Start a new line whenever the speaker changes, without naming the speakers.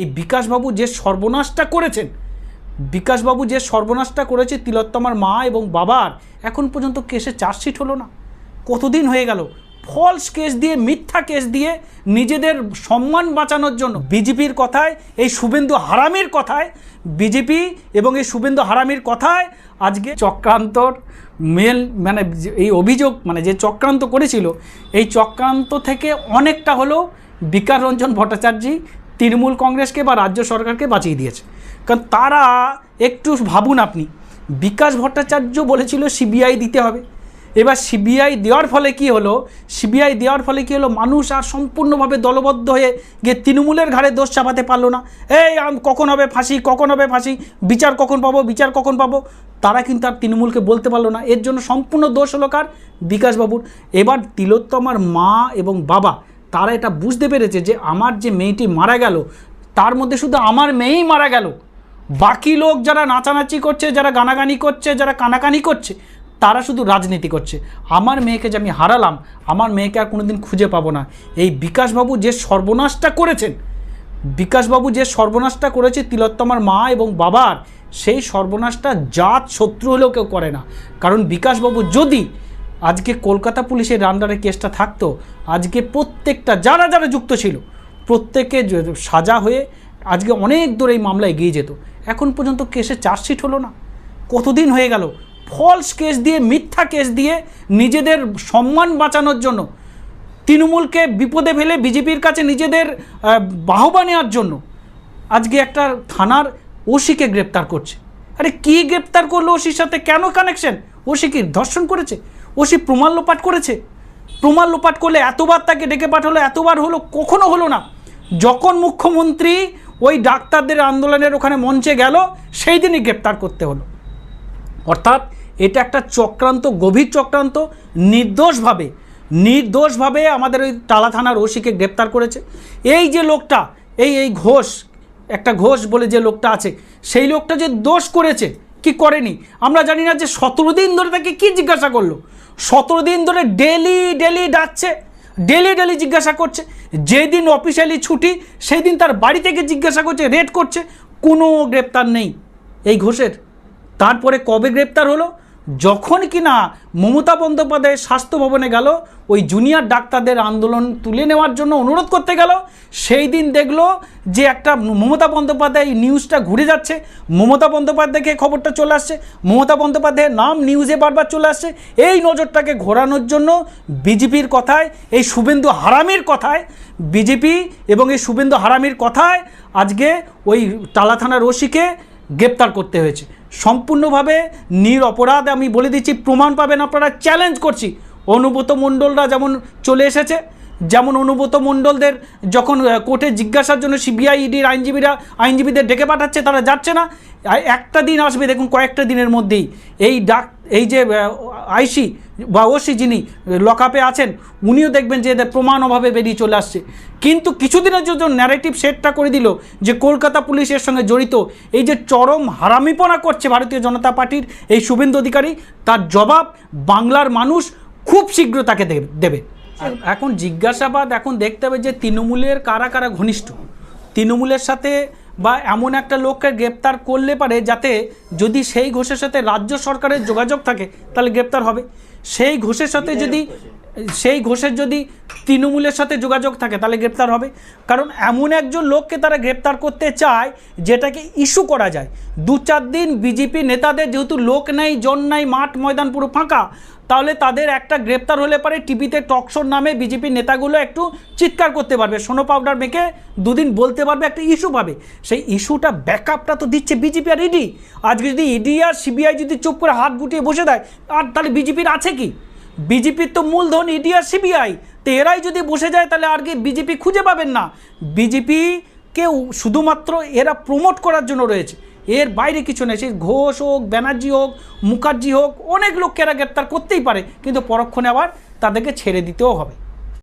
এই বিকাশবাবু যে সর্বনাশটা করেছেন, বিকাশবাবু যে সর্বনাশটা করেছে তিলোত্তমার মা এবং বাবার, এখন পর্যন্ত কেসে চার্জশিট হলো না। কতদিন হয়ে গেল? ফলস কেস দিয়ে, মিথ্যা কেস দিয়ে নিজেদের সম্মান বাঁচানোর জন্য। বিজেপির কথায়, এই শুভেন্দু হারামির কথায়, বিজেপি এবং এই শুভেন্দু হারামির কথায় আজকে চক্রান্তর মেল মানে এই অভিযোগ মানে যে চক্রান্ত করেছিল, এই চক্রান্ত থেকে অনেকটা হলো বিকাশ রঞ্জন ভট্টাচার্যই তৃণমূল কংগ্রেসকে বা রাজ্য সরকারকে বাঁচিয়ে দিয়েছে। কারণ তারা একটু ভাবুন আপনি, বিকাশ ভট্টাচার্য বলেছিল সিবিআই দিতে হবে। এবার সিবিআই দেওয়ার ফলে কি হলো? সিবিআই দেওয়ার ফলে কি হলো? মানুষ আর সম্পূর্ণভাবে দলবদ্ধ হয়ে গিয়ে তৃণমূলের ঘাড়ে দোষ চাপাতে পারল না। এই কখন হবে ফাঁসি? কখন হবে ফাঁসি? বিচার কখন পাবো? বিচার কখন পাবো? তারা কিন্তু আর তৃণমূলকে বলতে পারল না। এর জন্য সম্পূর্ণ দোষ হলো কার? বিকাশবাবুর। এবার তিলোত্তমার মা এবং বাবা তারা এটা বুঝতে পেরেছে যে আমার যে মেয়েটি মারা গেল, তার মধ্যে শুধু আমার মেয়েই মারা গেল। বাকি লোক যারা নাচানাচি করছে, যারা গানাগানি করছে, যারা কানাকানি করছে, তারা শুধু রাজনীতি করছে। আমার মেয়েকে যে আমি হারালাম, আমার মেয়েকে আর কোনোদিন খুঁজে পাবো না। এই বিকাশবাবু যে সর্বনাশটা করেছেন, বিকাশবাবু যে সর্বনাশটা করেছে তিলোত্তমার মা এবং বাবার, সেই সর্বনাশটা জাত শত্রু হলেও কেউ করে না। কারণ বিকাশবাবু যদি আজকে কলকাতা পুলিশের আন্ডারে কেসটা থাকতো, আজকে প্রত্যেকটা যারা যারা যুক্ত ছিল, প্রত্যেকে সাজা হয়ে আজকে অনেক দূর এই মামলা এগিয়ে যেত। এখন পর্যন্ত কেসে চার্জশিট হলো না। কতদিন হয়ে গেল? ফলস কেস দিয়ে, মিথ্যা কেস দিয়ে নিজেদের সম্মান বাঁচানোর জন্য, তৃণমূলকে বিপদে ফেলে বিজেপির কাছে নিজেদের বাহবা নেওয়ার জন্য আজকে একটা থানার ওসিকে গ্রেপ্তার করছে। আরে কি গ্রেপ্তার করল ওসির সাথে? কেন কানেকশন ওসি কি ধর্ষণ করেছে? ওসি প্রমাণ লোপাট করেছে। প্রমাণ লোপাট করলে এতবার তাকে ডেকে পাঠালো, এতবার হলো, কখনো হলো না। যখন মুখ্যমন্ত্রী ওই ডাক্তারদের আন্দোলনের ওখানে মঞ্চে গেল, সেই দিনই গ্রেপ্তার করতে হলো। অর্থাৎ এটা একটা চক্রান্ত, গভীর চক্রান্ত, নির্দোষভাবে নির্দোষভাবে আমাদের ওই টালা থানার ওসিকে গ্রেপ্তার করেছে। এই যে লোকটা, এই এই ঘোষ, একটা ঘোষ বলে যে লোকটা আছে, সেই লোকটা যে দোষ করেছে কি করেনি? আমরা জানি না যে সতেরো দিন ধরে তাকে কি জিজ্ঞাসা করল। সতেরো দিন ধরে ডেলি ডেলি ডাকছে, ডেলি ডেলি জিজ্ঞাসা করছে। যেদিন অফিসিয়ালি ছুটি সেই দিন তার বাড়ি থেকে জিজ্ঞাসা করছে, রেড করছে। কোনো গ্রেপ্তার নেই এই ঘোষের। তারপরে কবে গ্রেপ্তার হলো? যখন কিনা মমতা বন্দ্যোপাধ্যায় স্বাস্থ্য ভবনে গেল, ওই জুনিয়র ডাক্তারদের আন্দোলন তুলে নেওয়ার জন্য অনুরোধ করতে গেল। সেই দিন দেখল যে একটা মমতা বন্দ্যোপাধ্যায় নিউজটা ঘুরে যাচ্ছে। মমতা বন্দ্যোপাধ্যায়কে খবরটা চলে আসছে। মমতা বন্দ্যোপাধ্যায়ের নাম নিউজে বারবার চলে আসছে। এই নজরটাকে ঘোরানোর জন্য বিজেপির কথায়, এই শুভেন্দু হারামির কথায়, বিজেপি এবং এই শুভেন্দু হারামির কথায় আজকে ওই টালা থানার ওসিকে গ্রেপ্তার করতে হয়েছে। সম্পূর্ণভাবে নির অপরাধ, আমি বলে দিচ্ছি, প্রমাণ পাবেন। আপনারা চ্যালেঞ্জ করছি। অনুব্রত মণ্ডলরা যেমন চলে এসেছে, যেমন অনুব্রত মণ্ডলদের যখন কোর্টে জিজ্ঞাসার জন্য সিবিআই ইডির আইনজীবীরা, আইনজীবীদের ডেকে পাঠাচ্ছে, তারা যাচ্ছে না। একটা দিন আসবে, দেখুন, কয়েকটা দিনের মধ্যেই। এই ডাক, এই যে আইসি বা ওসি যিনি লকআপে আছেন উনিও দেখবেন যে এদের প্রমাণ অভাবে বেরিয়ে চলে আসছে। কিন্তু কিছুদিনের জন্য ন্যারেটিভ সেটটা করে দিল যে কলকাতা পুলিশের সঙ্গে জড়িত এই যে চরম হারামিপনা করছে ভারতীয় জনতা পার্টির এই শুভেন্দু অধিকারী তার জবাব বাংলার মানুষ খুব শীঘ্র তাকে দেবে- দেবে এখন জিজ্ঞাসাবাদ এখন দেখতে হবে যে তৃণমূলের কারা কারা ঘনিষ্ঠ? তৃণমূলের সাথে বা এমন একটা লোককে গ্রেপ্তার করলে পারে যাতে যদি সেই ঘোষের সাথে রাজ্য সরকারের যোগাযোগ থাকে তাহলে গ্রেপ্তার হবে। সেই ঘোষের সাথে যদি সেই ঘোষের যদি তৃণমূলের সাথে যোগাযোগ থাকে, তাহলে গ্রেপ্তার হবে। কারণ এমন একজন লোককে তারা গ্রেপ্তার করতে চায়, যেটাকে ইস্যু করা যায়। দু চার দিন বিজেপি নেতাদের যেহেতু লোক নেই, জন নাই, মাঠ, ময়দান পুরো ফাঁকা, তাহলে তাদের একটা গ্রেপ্তার হলে পারে টিভিতে টকশোর নামে বিজেপি নেতাগুলো একটু চিৎকার করতে পারবে। সোনো পাউডার মেখে দুদিন বলতে পারবে একটা ইস্যু পাবে। সেই ইস্যুটা ব্যাকআপটা তো দিচ্ছে বিজেপি আর ইডি। আজকে যদি ইডি আর সিবিআই যদি চুপ করে হাত গুটিয়ে বসে দেয়, আর তাহলে বিজেপির আছে কি? বিজেপির তো মূলধন ইডি আর সিবিআই। তো এরাই যদি বসে যায়, তাহলে আর কি বিজেপি খুঁজে পাবেন না? বিজেপি কেউ, শুধুমাত্র এরা প্রমোট করার জন্য রয়েছে। এর বাইরে কিছু নেই। সেই ঘোষ হোক, ব্যানার্জি হোক, মুখার্জি হোক, অনেক লোককে এরা গ্রেপ্তার করতেই পারে। কিন্তু পরক্ষণে আবার তাদেরকে ছেড়ে দিতেও হবে।